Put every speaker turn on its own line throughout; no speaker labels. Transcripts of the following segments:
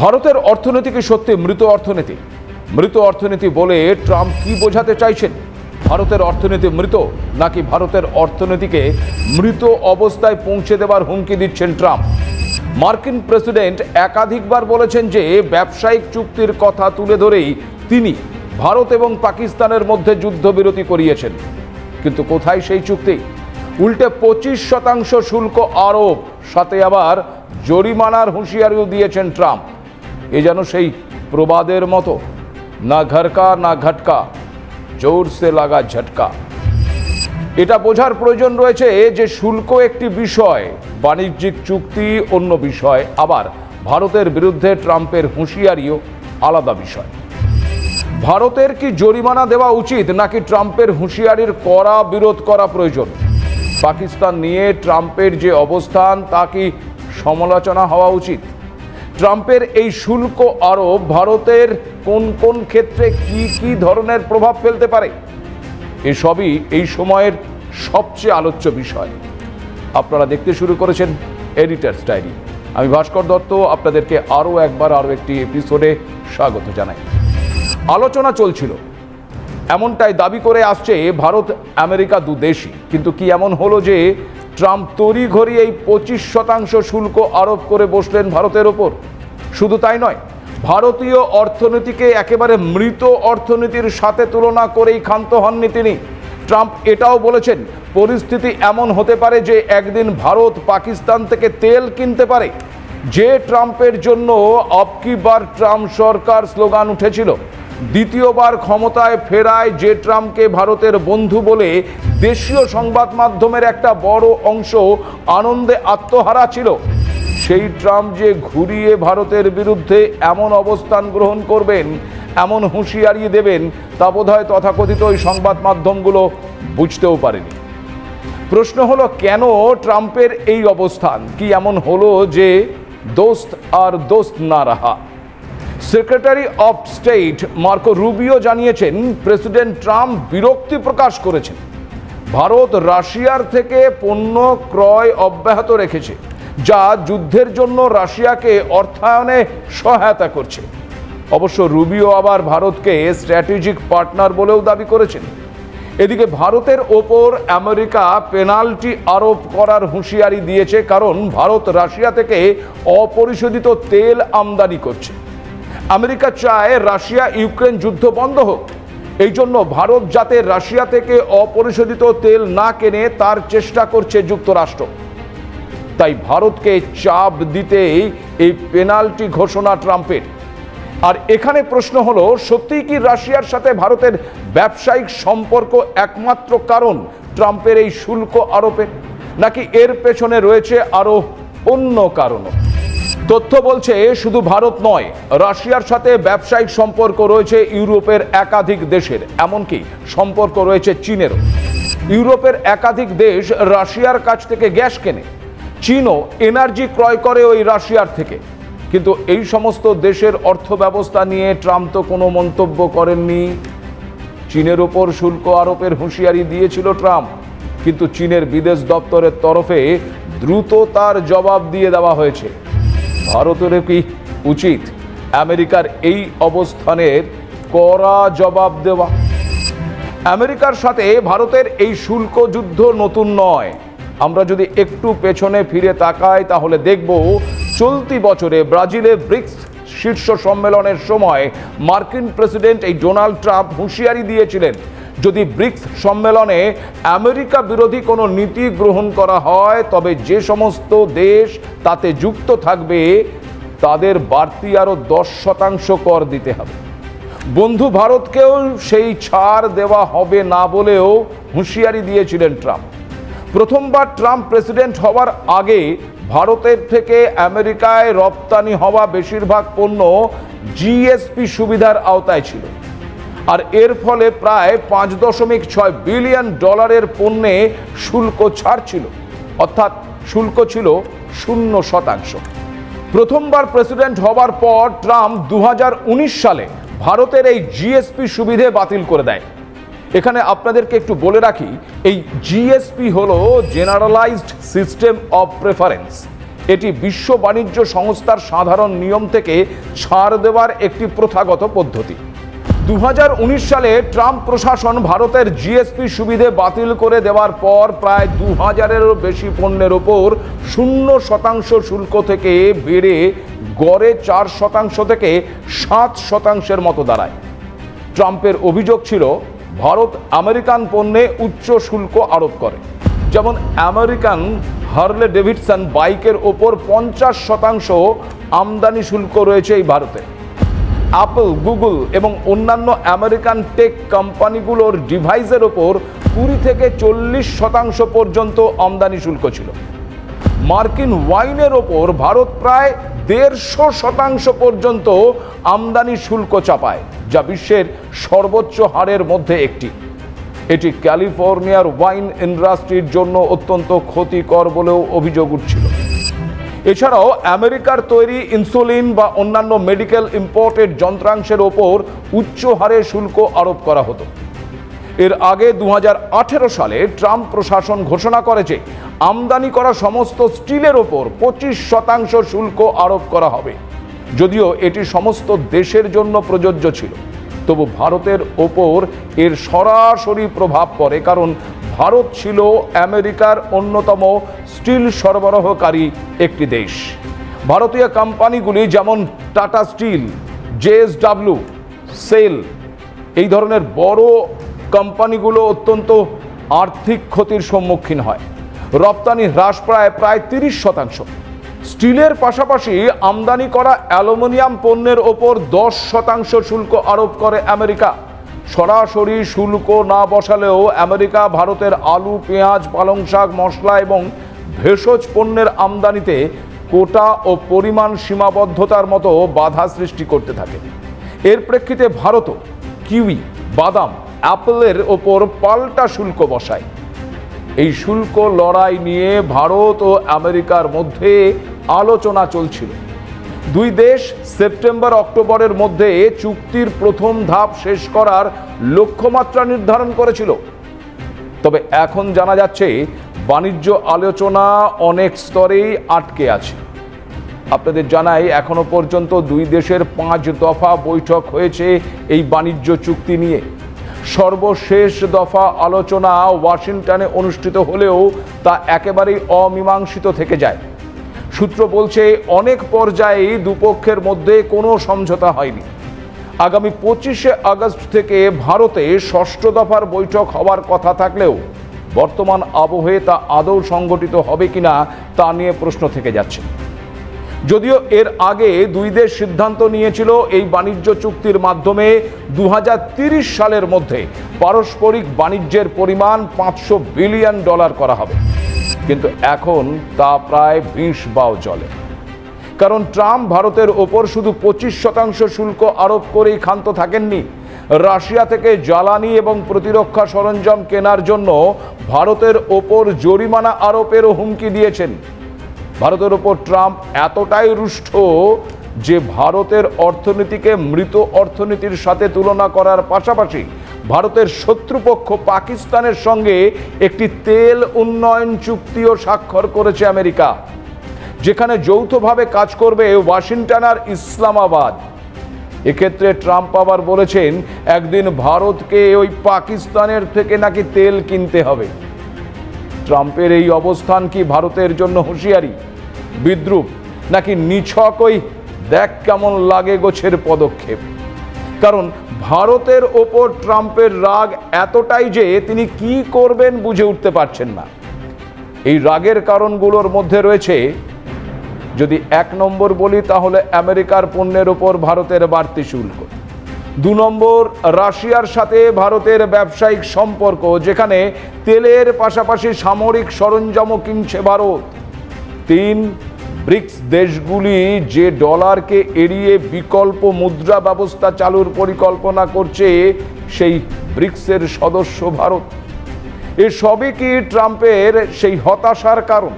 ভারতের অর্থনীতি কি সত্যি মৃত অর্থনীতি। মৃত অর্থনীতি বলে ট্রাম্প কি বোঝাতে চাইছেন? ভারতের অর্থনীতি মৃত নাকি ভারতের অর্থনীতিকে মৃত অবস্থায় পৌঁছে দেবার হুমকি দিচ্ছেন ট্রাম্প? মার্কিন প্রেসিডেন্ট একাধিকবার বলেছেন যে ব্যবসায়িক চুক্তির কথা তুলে ধরেই তিনি ভারত এবং পাকিস্তানের মধ্যে যুদ্ধবিরতি করিয়েছেন। কিন্তু কোথায় সেই চুক্তি? উল্টে পঁচিশ শতাংশ শুল্ক আরোপ, সাথে আবার জরিমানার হুঁশিয়ারিও দিয়েছেন ট্রাম্প। এ যেন সেই প্রবাদের মতো। না ঘরকা, না ঘটকা, জোর সে লাগা ঝটকা। এটা বোঝার প্রয়োজন রয়েছে যে শুল্ক একটি বিষয়, বাণিজ্যিক চুক্তি অন্য বিষয়, আবার ভারতের বিরুদ্ধে ট্রাম্পের হুঁশিয়ারিও আলাদা বিষয়। ভারতের কি জরিমানা দেওয়া উচিত, নাকি ট্রাম্পের হুঁশিয়ারির কড়া বিরোধ করা প্রয়োজন? পাকিস্তান নিয়ে ট্রাম্পের যে অবস্থান, তা কি সমালোচনা হওয়া উচিত? ট্রাম্পের এই শুল্ক আরোপ ভারতের কোন কোন ক্ষেত্রে কি কি ধরনের প্রভাব ফেলতে পারে? এসবই এই সময়ের সবচেয়ে আলোচ্য বিষয়। আপনারা দেখতে শুরু করেছেন এডিটার্স ডায়েরি। আমি ভাস্কর দত্ত, আপনাদেরকে আরও একবার আরও একটি এপিসোডে স্বাগত জানাই। আলোচনা চলছিল। এমনটাই দাবি করে আসছে ভারত আমেরিকা দু দেশই কিন্তু কি এমন হলো যে ট্রাম্প তড়িঘড়ি এই পঁচিশ শতাংশ শুল্ক আরোপ করে বসলেন ভারতের ওপর। শুধু তাই নয়, ভারতীয় অর্থনীতিকে একেবারে মৃত অর্থনীতির সাথে তুলনা করেই ক্ষান্ত হননি তিনি। ট্রাম্প এটাও বলেছেন, পরিস্থিতি এমন হতে পারে যে একদিন ভারত পাকিস্তান থেকে তেল কিনতে পারে। যে ট্রাম্পের জন্য অবকি বার ট্রাম্প সরকার স্লোগান উঠেছিল দ্বিতীয়বার ক্ষমতায় ফেরায় যে ট্রাম্পকে ভারতের বন্ধু বলে দেশীয় সংবাদ মাধ্যমের একটা বড় অংশ আনন্দে আত্মহারা ছিল। সেই ট্রাম্প যে ঘুরিয়ে ভারতের বিরুদ্ধে এমন অবস্থান গ্রহণ করবেন, এমন হুঁশিয়ারি দেবেন, তা বোধহয় তথাকথিত ওই সংবাদ মাধ্যমগুলো বুঝতেও পারেনি। প্রশ্ন হলো, কেন ট্রাম্পের এই অবস্থান? কি এমন হলো যে দোস্ত আর দোস্ত না রাহা? Secretary of state Marco Rubio জানিয়েছেন, প্রেসিডেন্ট ট্রাম্প বিরক্তি প্রকাশ করেছেন। ভারত রাশিয়ার থেকে পণ্য ক্রয় অব্যাহত রেখেছে, যা যুদ্ধের জন্য রাশিয়াকে অর্থায়নে সহায়তা করছে। অবশ্য রুবিও আবার ভারতকে স্ট্র্যাটেজিক পার্টনার বলেও দাবি করেছেন। এদিকে ভারতের ওপর আমেরিকা পেনাল্টি আরোপ করার হুঁশিয়ারি দিয়েছে, কারণ ভারত রাশিয়া থেকে অপরিশোধিত তেল আমদানি করছে। আমেরিকা চায় রাশিয়া ইউক্রেন যুদ্ধ বন্ধ হোক। এই জন্য ভারত যাতে রাশিয়া থেকে অপরিশোধিত তেল না কেনে, তার চেষ্টা করছে যুক্তরাষ্ট্র। তাই ভারতকে চাপ দিতেই এই পেনাল্টি ঘোষণা ট্রাম্পের। আর এখানে প্রশ্ন হলো, সত্যিই কি রাশিয়ার সাথে ভারতের ব্যবসায়িক সম্পর্ক একমাত্র কারণ ট্রাম্পের এই শুল্ক আরোপের নাকি এর পেছনে রয়েছে আরও অন্য কারণও? তথ্য বলছে, শুধু ভারত নয়, রাশিয়ার সাথে ব্যবসায়িক সম্পর্ক রয়েছে ইউরোপের একাধিক দেশের। এমনকি সম্পর্ক রয়েছে চীনেরও। ইউরোপের একাধিক দেশ রাশিয়ার কাছ থেকে গ্যাস কেনে। চীনও এনার্জি ক্রয় করে ওই রাশিয়ার থেকে। কিন্তু এই সমস্ত দেশের অর্থ ব্যবস্থা নিয়ে ট্রাম্প তো কোনো মন্তব্য করেননি। চীনের ওপর শুল্ক আরোপের হুঁশিয়ারি দিয়েছিল ট্রাম্প। কিন্তু চীনের বিদেশ দপ্তরের তরফে দ্রুত তার জবাব দিয়ে দেওয়া হয়েছে। ভারতের কি উচিত? আমেরিকার এই অবস্থানের কড়া জবাব দেওয়া। আমেরিকার সাথে ভারতের এই শুল্ক যুদ্ধ নতুন নয়। আমরা যদি একটু পেছনে ফিরে তাকাই, তাহলে দেখব চলতি বছরে ব্রাজিলে ব্রিক্স শীর্ষ সম্মেলনের সময় মার্কিন প্রেসিডেন্ট এই ডোনাল্ড ট্রাম্প হুঁশিয়ারি দিয়েছিলেন। যদি ব্রিক্স সম্মেলনে আমেরিকা বিরোধী কোনো নীতি গ্রহণ করা হয়, তবে যে সমস্ত দেশ তাতে যুক্ত থাকবে, তাদের বাড়তি আরও দশ শতাংশ কর দিতে হবে। বন্ধু ভারতকেও সেই ছাড় দেওয়া হবে না বলেও হুঁশিয়ারি দিয়েছিলেন ট্রাম্প। প্রথমবার ট্রাম্প প্রেসিডেন্ট হওয়ার আগে ভারতের থেকে আমেরিকায় রপ্তানি হওয়া বেশিরভাগ পণ্য জিএসপি সুবিধার আওতায় ছিল। আর এর ফলে প্রায় পাঁচ দশমিক ছয় বিলিয়ন ডলারের পণ্যে শুল্ক ছাড় ছিল। অর্থাৎ শুল্ক ছিল শূন্য শতাংশ। প্রথমবার প্রেসিডেন্ট হবার পর ট্রাম্প দু হাজার উনিশ সালে ভারতের এই জিএসপি সুবিধে বাতিল করে দেয়। এখানে আপনাদেরকে একটু বলে রাখি, এই জিএসপি হলো জেনারেলাইজড সিস্টেম অফ প্রেফারেন্স। এটি বিশ্ব বাণিজ্য সংস্থার সাধারণ নিয়ম থেকে ছাড় দেওয়ার একটি প্রথাগত পদ্ধতি। দু হাজার উনিশ সালে ট্রাম্প প্রশাসন ভারতের জিএসপি সুবিধে বাতিল করে দেওয়ার পর প্রায় দু হাজারেরও বেশি পণ্যের ওপর শূন্য শতাংশ শুল্ক থেকে বেড়ে গড়ে চার শতাংশ থেকে সাত শতাংশের মতো দাঁড়ায়। ট্রাম্পের অভিযোগ ছিল, ভারত আমেরিকান পণ্যে উচ্চ শুল্ক আরোপ করে। যেমন আমেরিকান হার্লে ডেভিডসন বাইকের ওপর পঞ্চাশ শতাংশ আমদানি শুল্ক রয়েছে এই ভারতে। অ্যাপল গুগল এবং অন্যান্য আমেরিকান টেক কোম্পানিগুলোর ডিভাইসের ওপর কুড়ি থেকে চল্লিশ শতাংশ পর্যন্ত আমদানি শুল্ক ছিল। মার্কিন ওয়াইনের ওপর ভারত প্রায় দেড়শো শতাংশ পর্যন্ত আমদানি শুল্ক চাপায়, যা বিশ্বের সর্বোচ্চ হারের মধ্যে একটি। এটি ক্যালিফোর্নিয়ার ওয়াইন ইন্ডাস্ট্রির জন্য অত্যন্ত ক্ষতিকর বলেও অভিযোগ উঠছিল। এছাড়াও আমেরিকার তৈরি ইনসুলিন বা অন্যান্য মেডিকেল ইম্পোর্টেড যন্ত্রাংশের ওপর উচ্চ হারে শুল্ক আরোপ করা হতো। এর আগে দু হাজার আঠেরো সালে ট্রাম্প প্রশাসন ঘোষণা করেছে আমদানি করা সমস্ত স্টিলের ওপর পঁচিশ শতাংশ শুল্ক আরোপ করা হবে। যদিও এটি সমস্ত দেশের জন্য প্রযোজ্য ছিল। তবু ভারতের ওপর এর সরাসরি প্রভাব পড়ে কারণ ভারত ছিল আমেরিকার অন্যতম স্টিল সরবরাহকারী একটি দেশ। ভারতীয় কোম্পানিগুলি যেমন টাটা স্টিল জেএসডাব্লিউ সেল, এই ধরনের বড় কোম্পানিগুলো অত্যন্ত আর্থিক ক্ষতির সম্মুখীন হয়। রপ্তানি হ্রাস প্রায় প্রায় তিরিশ শতাংশ। স্টিলের পাশাপাশি আমদানি করা অ্যালুমিনিয়াম পণ্যের ওপর দশ শতাংশ শুল্ক আরোপ করে আমেরিকা। সরাসরি শুল্ক না বসালেও আমেরিকা, ভারতের আলু, পেঁয়াজ, পালং শাক, মশলা এবং ভেষজ পণ্যের আমদানিতে কোটা ও পরিমাণ সীমাবদ্ধতার মতো বাধা সৃষ্টি করতে থাকে। এর প্রেক্ষিতে ভারতও কিউই, বাদাম, অ্যাপেলের ওপর পাল্টা শুল্ক বসায়। এই শুল্ক লড়াই নিয়ে ভারত ও আমেরিকার মধ্যে আলোচনা চলছিল। দুই দেশ সেপ্টেম্বর, অক্টোবরের মধ্যে চুক্তির প্রথম ধাপ শেষ করার লক্ষ্যমাত্রা নির্ধারণ করেছিল। তবে এখন জানা যাচ্ছে, বাণিজ্য আলোচনা অনেক স্তরেই আটকে আছে। আপনাদের জানাই, এখনও পর্যন্ত দুই দেশের পাঁচ দফা বৈঠক হয়েছে এই বাণিজ্য চুক্তি নিয়ে। সর্বশেষ দফা আলোচনা ওয়াশিংটনে অনুষ্ঠিত হলেও তা একেবারেই অমীমাংসিত থেকে যায়। সূত্র বলছে, অনেক পর্যায়েই দুপক্ষের মধ্যে কোনো সমঝোতা হয়নি। আগামী পঁচিশে আগস্ট থেকে ভারতে ষষ্ঠ দফার বৈঠক হওয়ার কথা থাকলেও বর্তমান আবহে তা আদৌ সংগঠিত হবে কিনা তা নিয়ে প্রশ্ন থেকে যাচ্ছে। যদিও এর আগে দুই দেশ সিদ্ধান্ত নিয়েছিল এই বাণিজ্য চুক্তির মাধ্যমে দু সালের মধ্যে পারস্পরিক বাণিজ্যের পরিমাণ পাঁচশো বিলিয়ন ডলার করা হবে। কিন্তু এখন তা প্রায় বিষ বাও চলে কারণ ট্রাম্প ভারতের ওপর শুধু পঁচিশ শতাংশ শুল্ক আরোপ করেই ক্ষান্ত থাকেননি। রাশিয়া থেকে জ্বালানি এবং প্রতিরক্ষা সরঞ্জাম কেনার জন্য ভারতের ওপর জরিমানা আরোপেরও হুমকি দিয়েছেন। ভারতের ওপর ট্রাম্প এতটাই রুষ্ট যে ভারতের অর্থনীতিকে মৃত অর্থনীতির সাথে তুলনা করার পাশাপাশি ভারতের শত্রুপক্ষ পাকিস্তানের সঙ্গে একটি তেল উন্নয়ন চুক্তিও স্বাক্ষর করেছে আমেরিকা, যেখানে যৌথভাবে কাজ করবে ওয়াশিংটন আর ইসলামাবাদ। এক্ষেত্রে ট্রাম্প আবার বলেছেন, একদিন ভারতকে ওই পাকিস্তানের থেকে নাকি তেল কিনতে হবে। ট্রাম্পের এই অবস্থান কি ভারতের জন্য হুঁশিয়ারি? বিদ্রুপ, নাকি নিছক ওই দেখ কেমন লাগে গোছের পদক্ষেপ? কারণ ভারতের ওপর ট্রাম্পের রাগ এতটাই যে তিনি কি করবেন বুঝে উঠতে পারছেন না। এই রাগের কারণগুলোর মধ্যে রয়েছে, যদি এক নম্বর বলি তাহলে আমেরিকার পণ্যের ওপর ভারতের বাড়তি শুল্ক। দু নম্বর, রাশিয়ার সাথে ভারতের ব্যবসায়িক সম্পর্ক, যেখানে তেলের পাশাপাশি সামরিক সরঞ্জামও কিনছে ভারত। তিন ব্রিক্স দেশগুলি যে ডলারকে এড়িয়ে বিকল্প মুদ্রা ব্যবস্থা চালুর পরিকল্পনা করছে, সেই ব্রিক্সের সদস্য ভারত। এসবই কি ট্রাম্পের সেই হতাশার কারণ?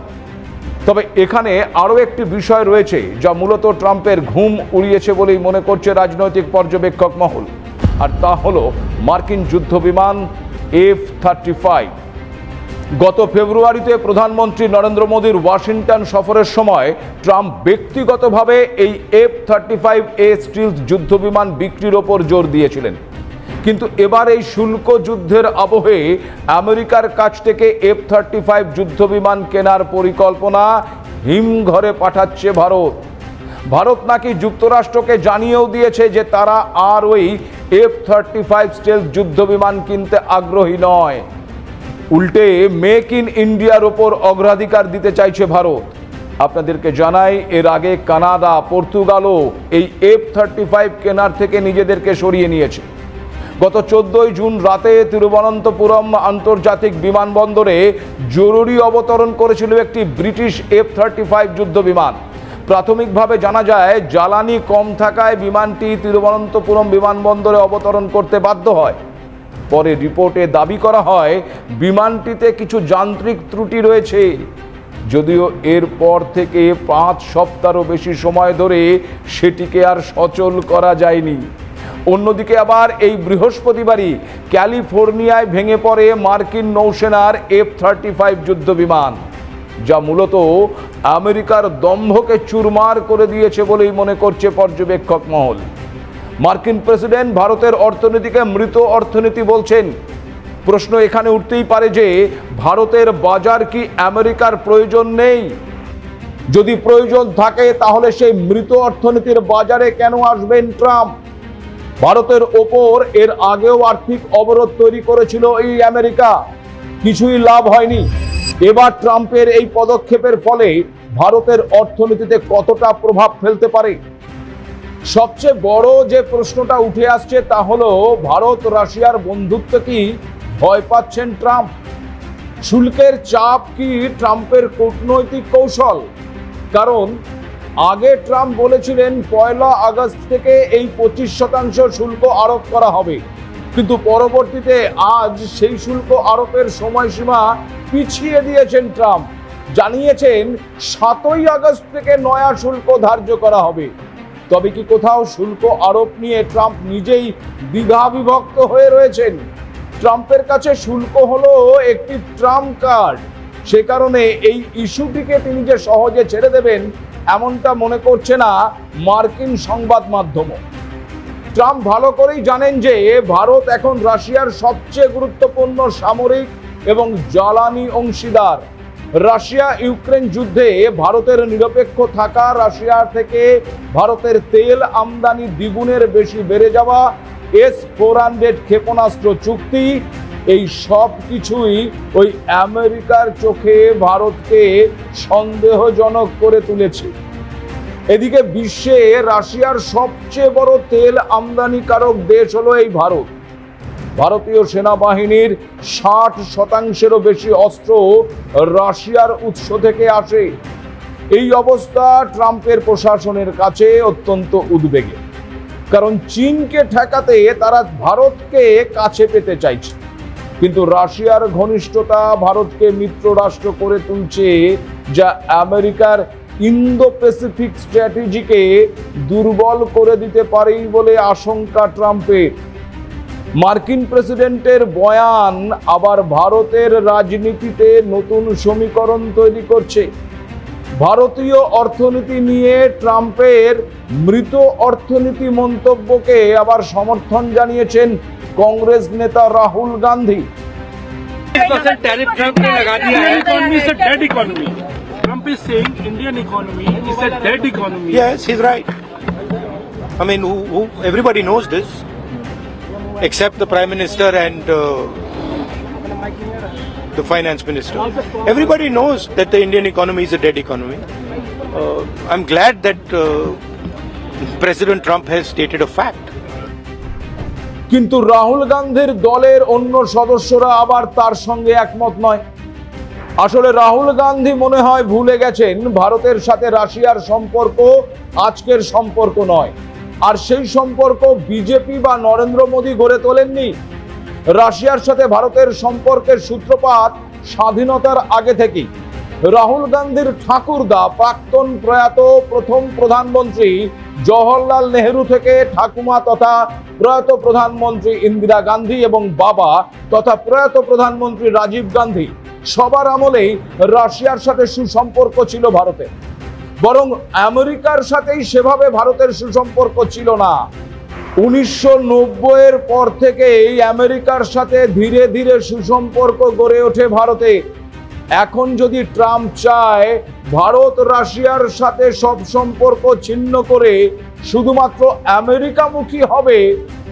তবে এখানে আরও একটি বিষয় রয়েছে, যা মূলত ট্রাম্পের ঘুম উড়িয়েছে বলেই মনে করছে রাজনৈতিক পর্যবেক্ষক মহল। আর তা হলো মার্কিন যুদ্ধবিমান এফ থার্টি ফাইভ। গত ফেব্রুয়ারিতে প্রধানমন্ত্রী নরেন্দ্র মোদীর ওয়াশিংটন সফরের সময় ট্রাম্প ব্যক্তিগতভাবে এই F thirty five A stealth যুদ্ধবিমান বিক্রির ওপর জোর দিয়েছিলেন। কিন্তু এবার এই শুল্ক যুদ্ধের আবহে আমেরিকার কাছ থেকে এফ থার্টি ফাইভ যুদ্ধবিমান কেনার পরিকল্পনা হিমঘরে পাঠাচ্ছে ভারত। ভারত নাকি যুক্তরাষ্ট্রকে জানিয়েও দিয়েছে যে তারা আর ওই এফ থার্টি ফাইভ স্টেলস যুদ্ধবিমান কিনতে আগ্রহী নয়। উল্টে মেক ইন ইন্ডিয়ার ওপর অগ্রাধিকার দিতে চাইছে ভারত। আপনাদেরকে জানাই, এর আগে কানাডা পর্তুগালও এই এফ থার্টি ফাইভ কেনার থেকে নিজেদেরকে সরিয়ে নিয়েছে। গত চোদ্দই জুন রাতে তিরুবনন্তপুরম আন্তর্জাতিক বিমানবন্দরে জরুরি অবতরণ করেছিল একটি ব্রিটিশ এফ থার্টি ফাইভ যুদ্ধ বিমান প্রাথমিকভাবে জানা যায়, জ্বালানি কম থাকায় বিমানটি তিরুবনন্তপুরম বিমানবন্দরে অবতরণ করতে বাধ্য হয়। পরে রিপোর্টে দাবি করা হয়, বিমানটিতে কিছু যান্ত্রিক ত্রুটি রয়েছে। যদিও এরপর থেকে পাঁচ সপ্তাহরও বেশি সময় ধরে সেটিকে আর সচল করা যায়নি। অন্যদিকে আবার এই বৃহস্পতিবারই ক্যালিফোর্নিয়ায় ভেঙে পড়ে মার্কিন নৌসেনার এফ থার্টি ফাইভ যুদ্ধ বিমান যা মূলত আমেরিকার দম্ভকে চুরমার করে দিয়েছে বলেই মনে করছে পর্যবেক্ষক মহল। মার্কিন প্রেসিডেন্ট ভারতের অর্থনীতিকে মৃত অর্থনীতি বলছেন। প্রশ্ন এখানে উঠতেই পারে যে, ভারতের বাজার কি আমেরিকার প্রয়োজন নেই? যদি প্রয়োজন থাকে, তাহলে সেই মৃত অর্থনীতির বাজারে কেন আসবেন ট্রাম্প? ভারতের ওপর এর আগেও আর্থিক অবরোধ তৈরি করেছিল এই আমেরিকা। কিছুই লাভ হয়নি। এবার ট্রাম্পের এই পদক্ষেপের ফলে ভারতের অর্থনীতিতে কতটা প্রভাব ফেলতে পারে? সবচেয়ে বড় যে প্রশ্নটা উঠে আসছে তা হলো, ভারত রাশিয়ার বন্ধুত্ব কি ভয় পাচ্ছেন ট্রাম্প? শুল্কের চাপ কি ট্রাম্পের কূটনৈতিক কৌশল? কারণ, আগে ট্রাম্প বলেছিলেন পয়লা আগস্ট থেকে এই পঁচিশ শতাংশ শুল্ক আরোপ করা হবে। কিন্তু পরবর্তীতে আজ সেই শুল্ক আরোপের সময়সীমা পিছিয়ে দিয়েছেন ট্রাম্প। জানিয়েছেন, সাতই আগস্ট থেকে নয়া শুল্ক ধার্য করা হবে। তবে কি কোথাও শুল্ক আরোপ নিয়ে ট্রাম্প নিজেই দ্বিধা বিভক্ত হয়ে রয়েছেন? ট্রাম্পের কাছে শুল্ক হলো একটি ট্রাম্প কার্ড। সে কারণে এই ইস্যুটিকে তিনি যে সহজে ছেড়ে দেবেন, এমনটা মনে করছে না মার্কিন সংবাদ মাধ্যম ট্রাম্প ভালো করেই জানেন যে ভারত এখন রাশিয়ার সবচেয়ে গুরুত্বপূর্ণ সামরিক এবং জ্বালানি অংশীদার। রাশিয়া ইউক্রেন যুদ্ধে ভারতের নিরপেক্ষ থাকা রাশিয়া থেকে ভারতের তেল আমদানি দ্বিগুণের বেশি বেড়ে যাওয়া এস ফোর হান্ড্রেড ক্ষেপণাস্ত্র চুক্তি। এই সব কিছুই ওই আমেরিকার চোখে ভারতকে সন্দেহজনক করে তুলেছে। এদিকে বিশ্বে রাশিয়ার সবচেয়ে বড় তেল আমদানিকারক দেশ হলো এই ভারত। ভারতীয় সেনাবাহিনীর ষাট শতাংশেরও বেশি অস্ত্র রাশিয়ার উৎস থেকে আসে। এই অবস্থা ট্রাম্পের প্রশাসনের কাছে অত্যন্ত উদ্বেগে। কারণ চীনকে ঠেকাতে তারা ভারতকে কাছে পেতে চাইছে। কিন্তু রাশিয়ার ঘনিষ্ঠতা ভারতকে মিত্র রাষ্ট্র করে তুলছে, যা আমেরিকার ইন্দো প্যাসিফিক স্ট্র্যাটেজিকে দুর্বল করে দিতে পারেই বলে আশঙ্কা ট্রাম্পের। মার্কিন প্রেসিডেন্টের বয়ান আবার ভারতের রাজনীতিতে নতুন সমীকরণ তৈরি করছে ভারতীয় অর্থনীতি নিয়ে ট্রাম্পের মৃত অর্থনীতি মন্তব্যকে আবার সমর্থন জানিয়েছেন কংগ্রেস নেতা Rahul Gandhi
Trump is saying Indian economy is a dead economy.
Yes, he's right. I mean, who, who, everybody knows this. Except the Prime Minister and uh, the Finance Minister. Everybody knows that the Indian economy is a dead economy. Uh, I'm glad that uh, President Trump has stated a fact.
কিন্তু রাহুল গান্ধীর দলের অন্য সদস্যরা আবার তার সঙ্গে একমত নয় আসলে রাহুল গান্ধী মনে হয় ভুলে গেছেন ভারতের সাথে রাশিয়ার সম্পর্ক আজকের সম্পর্ক নয় আর সেই সম্পর্ক বিজেপি বা নরেন্দ্র মোদী গড়ে তোলেননি। রাশিয়ার সাথে ভারতের সম্পর্কের সূত্রপাত স্বাধীনতার আগে থেকেই। রাহুল গান্ধীর ঠাকুরদা প্রাক্তন প্রয়াত প্রথম প্রধানমন্ত্রী জওহরলাল নেহেরু থেকে ঠাকুমা তথা প্রয়াত প্রধানমন্ত্রী ইন্দিরা গান্ধী এবং বাবা তথা প্রয়াত প্রধানমন্ত্রী রাজীব গান্ধী সবার আমলেই রাশিয়ার সাথে সুসম্পর্ক ছিল ভারতের। বরং আমেরিকার সাথেই সেভাবে ভারতের সুসম্পর্ক ছিল না। উনিশশো এর পর থেকে এই আমেরিকার সাথে ধীরে ধীরে সুসম্পর্ক গড়ে ওঠে ভারতে। এখন যদি ট্রাম্প চায়, ভারত রাশিয়ার সাথে সব সম্পর্ক ছিন্ন করে শুধুমাত্র আমেরিকামুখী হবে,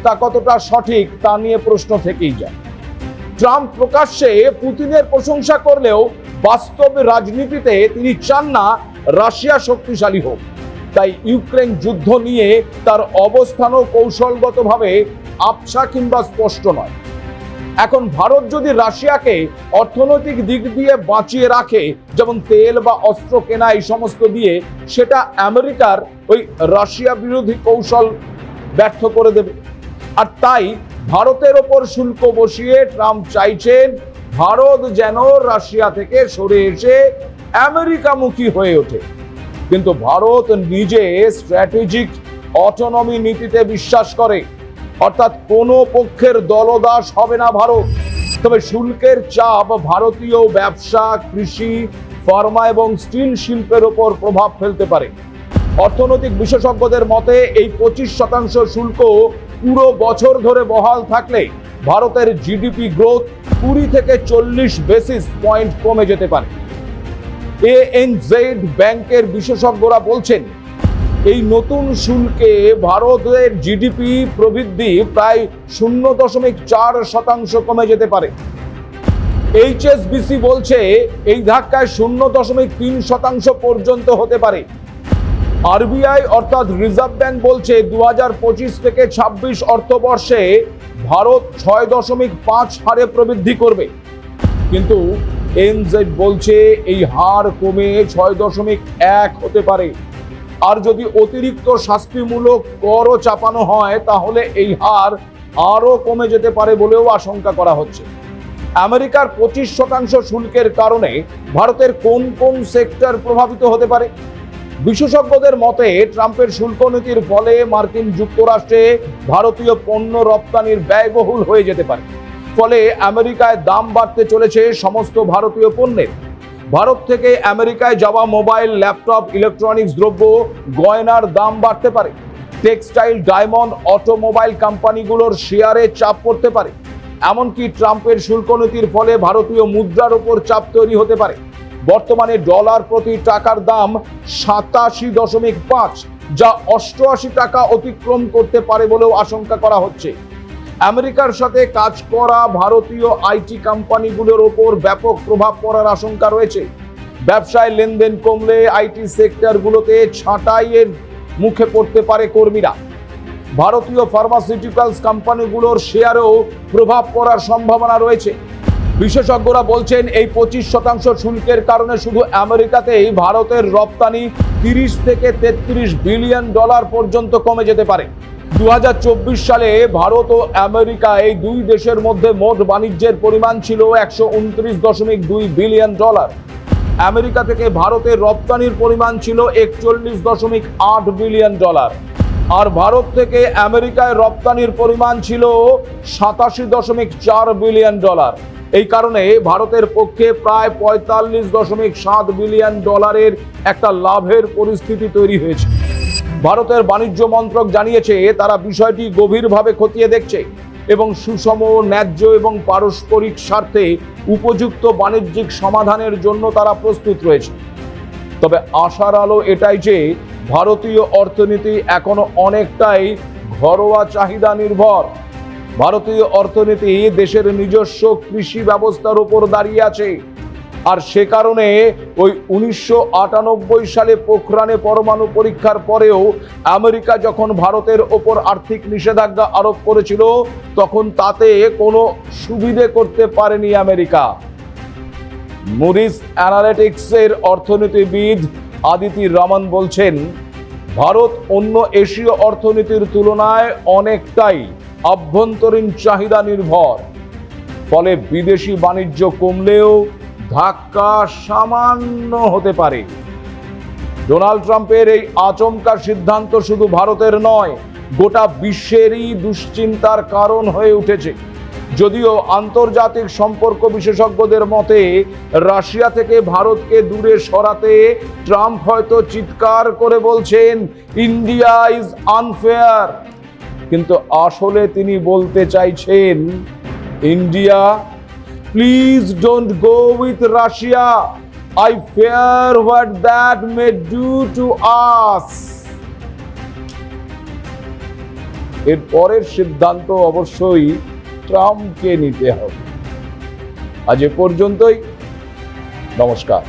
তা কতটা সঠিক তা নিয়ে প্রশ্ন থেকেই যায়। ট্রাম্প প্রকাশ্যে পুতিনের প্রশংসা করলেও বাস্তব রাজনীতিতে তিনি চান না রাশিয়া শক্তিশালী হোক। তাই ইউক্রেন যুদ্ধ নিয়ে তার অবস্থানও কৌশলগতভাবে আবছা কিংবা স্পষ্ট নয়। এখন ভারত যদি রাশিয়াকে অর্থনৈতিক দিক দিয়ে বাঁচিয়ে রাখে, যেমন তেল বা অস্ত্র কেনা এই সমস্ত দিয়ে, সেটা আমেরিকার ওই রাশিয়া বিরোধী কৌশল ব্যর্থ করে দেবে। আর তাই ভারতের ওপর শুল্ক বসিয়ে ট্রাম্প চাইছেন, ভারত যেন রাশিয়া থেকে সরে এসে আমেরিকামুখী হয়ে ওঠে। কিন্তু ভারত নিজে স্ট্র্যাটেজিক অটোনমি নীতিতে বিশ্বাস করে। অর্থাৎ কোনো পক্ষের দলদাস হবে না ভারত। তবে শুল্কের চাপ ভারতীয় ব্যবসা, কৃষি, ফার্মা এবং স্টিল শিল্পের ওপর প্রভাব ফেলতে পারে। অর্থনৈতিক বিশেষজ্ঞদের মতে, এই পঁচিশ শতাংশ শুল্ক পুরো বছর ধরে বহাল থাকলে ভারতের জিডিপি গ্রোথ কুড়ি থেকে চল্লিশ বেসিস পয়েন্ট কমে যেতে পারে। এএনজেড ব্যাংকের বিশেষজ্ঞরা বলছেন, এই নতুন শুল্কে ভারতের জিডিপি প্রবৃদ্ধি প্রায় শূন্য দশমিক চার শতাংশ কমে যেতে পারে। এইচএসবিসি বলছে, এই ধাক্কায় শূন্য দশমিক তিন শতাংশ পর্যন্ত হতে পারে। আরবিআই অর্থাৎ রিজার্ভ ব্যাংক বলছে দু থেকে ছাব্বিশ অর্থবর্ষে ভারত ছয় দশমিক পাঁচ হারে প্রবৃদ্ধি করবে। কিন্তু এনজেড বলছে এই হার কমে ছয় দশমিক এক হতে পারে। আর যদি অতিরিক্ত শাস্তিমূলক করও চাপানো হয়, তাহলে এই হার আরও কমে যেতে পারে বলেও আশঙ্কা করা হচ্ছে। আমেরিকার পঁচিশ শতাংশ শুল্কের কারণে ভারতের কোন কোন সেক্টর প্রভাবিত হতে পারে? বিশেষজ্ঞদের মতে, ট্রাম্পের শুল্ক নীতির ফলে মার্কিন যুক্তরাষ্ট্রে ভারতীয় পণ্য রপ্তানির ব্যয়বহুল হয়ে যেতে পারে। ফলে আমেরিকায় দাম বাড়তে চলেছে সমস্ত ভারতীয় পণ্যের। ভারত থেকে আমেরিকায় যাওয়া মোবাইল, ল্যাপটপ, ইলেকট্রনিক্স দ্রব্য, গয়নার দাম বাড়তে পারে। টেক্সটাইল, ডায়মন্ড, অটোমোবাইল কোম্পানিগুলোর শেয়ারে চাপ পড়তে পারে। এমনকি ট্রাম্পের শুল্ক নীতির ফলে ভারতীয় মুদ্রার ওপর চাপ তৈরি হতে পারে। বর্তমানে ডলার প্রতি টাকার দাম সাতাশি দশমিক পাঁচ, যা অষ্টআশি টাকা অতিক্রম করতে পারে বলেও আশঙ্কা করা হচ্ছে। আমেরিকার সাথে কাজ করা ভারতীয় আইটি কোম্পানিগুলোর ওপর ব্যাপক প্রভাব পড়ার আশঙ্কা রয়েছে। ব্যবসায় লেনদেন কমলে আইটি সেক্টরগুলোতে ছাঁটাইয়ের মুখে পড়তে পারে কর্মীরা। ভারতীয় ফার্মাসিউটিক্যালস কোম্পানিগুলোর শেয়ারেও প্রভাব পড়ার সম্ভাবনা রয়েছে। বিশেষজ্ঞরা বলছেন, এই পঁচিশ শতাংশ শুল্কের কারণে শুধু আমেরিকাতেই ভারতের রপ্তানি তিরিশ থেকে তেত্রিশ বিলিয়ন ডলার পর্যন্ত কমে যেতে পারে। দু হাজার চব্বিশ সালে ভারত ও আমেরিকা এই দুই দেশের মধ্যে মোট বাণিজ্যের পরিমাণ ছিল একশো উনত্রিশ দশমিক দুই বিলিয়ন ডলার। আমেরিকা থেকে ভারতের রপ্তানির পরিমাণ ছিল একচল্লিশ দশমিক আট বিলিয়ন ডলার। আর ভারত থেকে আমেরিকায় রপ্তানির পরিমাণ ছিল সাতাশি দশমিক চার বিলিয়ন ডলার। এই কারণে ভারতের পক্ষে প্রায় পঁয়তাল্লিশ দশমিক সাত বিলিয়ন ডলারের একটা লাভের পরিস্থিতি তৈরি হয়েছে। ভারতের বাণিজ্য মন্ত্রক জানিয়েছে, তারা বিষয়টি গভীরভাবে খতিয়ে দেখছে এবং সুষম ন্যায্য এবং পারস্পরিক স্বার্থে উপযুক্ত বাণিজ্যিক সমাধানের জন্য তারা প্রস্তুত রয়েছে। তবে আশার আলো এটাই যে, ভারতীয় অর্থনীতি এখনও অনেকটাই ঘরোয়া চাহিদা নির্ভর। ভারতীয় অর্থনীতি দেশের নিজস্ব কৃষি ব্যবস্থার উপর দাঁড়িয়ে আছে। আর সে কারণে ওই উনিশশো আটানব্বই সালে পোখরানে পরমাণু পরীক্ষার পরেও আমেরিকা যখন ভারতের ওপর আর্থিক নিষেধাজ্ঞা আরোপ করেছিল, তখন তাতে কোনো সুবিধে করতে পারেনি আমেরিকা। মুরিস অ্যানালিটিক্সের অর্থনীতিবিদ আদিতি রমন বলছেন, ভারত অন্য এশীয় অর্থনীতির তুলনায় অনেকটাই আভ্যন্তরীণ চাহিদা নির্ভর। ফলে বিদেশি বাণিজ্য কমলেও ধাক্কা সামান্য হতে পারে। ডোনাল্ড ট্রাম্পের এই আচমকা সিদ্ধান্ত শুধু ভারতের নয়, গোটা বিশ্বেরই দুশ্চিন্তার কারণ হয়ে উঠেছে। যদিও আন্তর্জাতিক সম্পর্ক বিশেষজ্ঞদের মতে, রাশিয়া থেকে ভারতকে দূরে সরাতে ট্রাম্প হয়তো চিৎকার করে বলছেন, ইন্ডিয়া ইজ আনফেয়ার। কিন্তু আসলে তিনি বলতে চাইছেন, India please don't go with Russia I fear what that may do to us এর পরের সিদ্ধান্ত অবশ্যই ট্রাম্পকে নিতে হবে। আজ এ পর্যন্তই। নমস্কার।